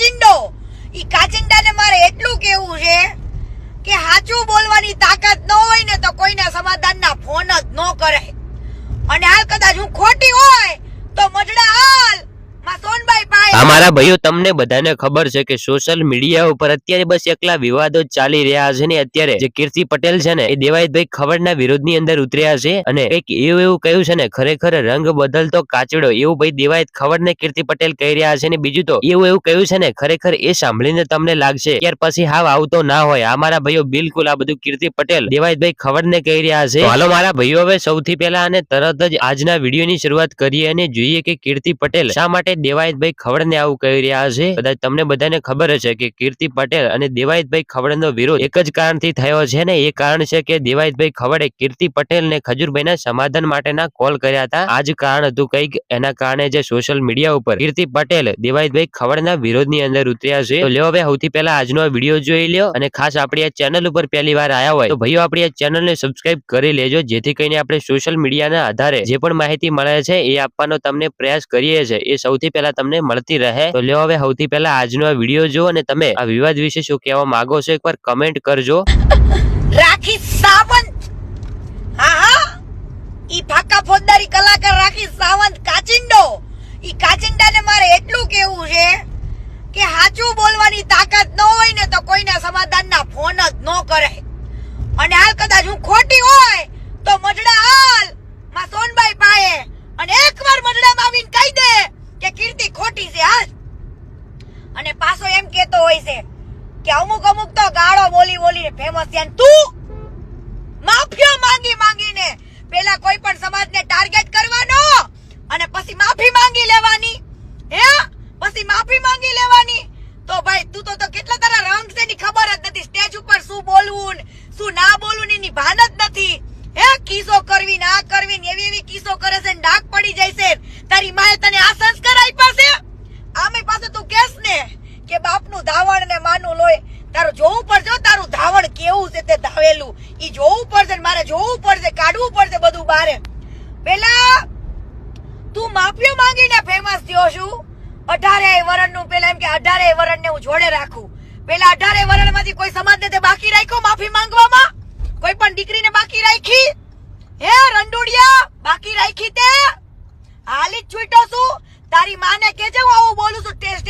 કાચિંડો. ઈ કાચિંડાને મારે એટલું કેવું છે કે સાચું બોલવાની તાકાત ન હોય ને તો કોઈના સમાધાનના ફોન જ ન કરે. અને હાલ કદાચ હું ખોટી હોય તો મજડા સોનબાઈ મારા ભાઈઓ, તમને બધાને ખબર છે કે સોશિયલ મીડિયા ઉપર અત્યારે બસ એકલા વિવાદો ચાલી રહ્યા છે ને અત્યારે. જે કીર્તિ પટેલ છે ને, એ દેવાયતભાઈ ખબરના વિરોધની અંદર ઉતર્યા છે અને એક એવું એવું કહ્યું છે ને, ખરેખર રંગ બદલતો કાચડો. એવું ભાઈ દેવાયત ખબર ને કીર્તિ પટેલ કહી રહ્યા છે ને, બીજું તો એવું એવું કહ્યું છે ને, ખરેખર એ સાંભળીને તમને લાગશે. ત્યાર પછી હાવ આવતો ના હોય. અમારા ભાઈઓ બિલકુલ આ બધું કીર્તિ પટેલ, દેવાયતભાઈ ખબર ને કહી રહ્યા છે. હાલો મારા ભાઈઓ, હવે સૌથી પહેલા અને તરત જ આજના વિડીયોની શરૂઆત કરીએ અને જોઈએ કે કીર્તિ પટેલ શા માટે દેવાયતભાઈ ખવડને આવું કહી રહ્યા છે. કદાચ તમને બધાને ખબર હશે કે કીર્તિ પટેલ અને દેવાયતભાઈ ખવડનો વિરોધ એક જ કારણથી થયો છે ને એ કારણ છે કે દેવાયતભાઈ ખવડે કીર્તિ પટેલ ને ખજૂરભાઈના સમાધાન માટેના કોલ કર્યા હતા. આ જ કારણ હતું કંઈક. એના કારણે જે સોશિયલ મીડિયા ઉપર કીર્તિ પટેલ દેવાયતભાઈ ખવડના વિરોધની અંદર ઉતર્યા છે. તો લ્યો હવે સૌથી પહેલા આજનો વીડિયો જોઈ લ્યો અને ખાસ આપણી આ ચેનલ ઉપર પહેલી વાર આયા હોય તો ભાઈઓ આપણી આ ચેનલને સબસ્ક્રાઇબ કરી લેજો. જેથી કરીને આપણે સોશિયલ મીડિયાના આધારે જે પણ માહિતી મળે છે એ આપવાનો તમને પ્રયાસ કરીએ છીએ. એ સૌથી પહેલા તમને મળતી રહે. તો લ્યો હવે સૌથી પહેલા આજનો આ વીડિયો જો અને તમે આ વિવાદ વિશે શું કહેવા માંગો છો એકવાર કમેન્ટ કરજો. રાખી સાવંત! ઈ ફાકા ફોજદારી કલાકાર રાખી સાવંત કાચિંડો! ઈ કાચિંડાને મારે એટલું કેવું છે કે સાચું બોલવાની તાકાત ન હોય ને તો કોઈના સમાધાનના ફોન જ ન કરે. અને હાલ કદાચ હું ખોટી હોય તો મજડા હાલમાં સોનબાઈ પાયે અને એકવાર મજડામાં આવીને કહી દે કે કીર્તિ ખોટી છે, હાલ. અને પાછો એમ કેતો હોય છે કે અમુક અમુક તો ગાળો બોલી બોલીને ફેમસ છે. તું માફિયા માંગી માંગીને પેલા કોઈ પણ સમાજને ટાર્ગેટ કરવાનો અને પછી માફી માંગી લેવાની. હે? પછી માફી માંગી લેવાની. તો ભાઈ તો તો કેટલા તારા રંગ છે ની ખબર જ નથી સ્ટેજ ઉપર શું બોલવું ને શું ના બોલવું ને એની ભાન જ નથી હે કિસ્સો કરવી ના કરવી ને એવી એવી કિસ્સો કરે છે ને ડાક પડી જાય છે તારી માએ તને આ સંસ્કાર આપ્યા છે આમે પાસે તું કેસ ને કે બાપનું ધાવણ ને માનું લોહી તારું જોવું પડશે હો, તારું ધાવણ કેવું છે તે ધાવેલું. એ જોવું પડશે મારે જોવું પડશે, કાઢવું પડશે બધું બારે. પેલા તું માફીઓ માંગીને ફેમસ થયો છું. અઢારે વરણનું પેલા એમ કે અઢારે વરણ ને હું જોડે રાખું. પેલા અઢારે વરણમાંથી કોઈ સમાજ ને બાકી રાખ્યો માફી માંગવામાં? કોઈ પણ દીકરીને બાકી રાખી? હે રંડુડિયા, બાકી રાખી તે? હાલી જ છૂટો છું. તારી માને કેજે હું આવું બોલું છું સ્ટેજ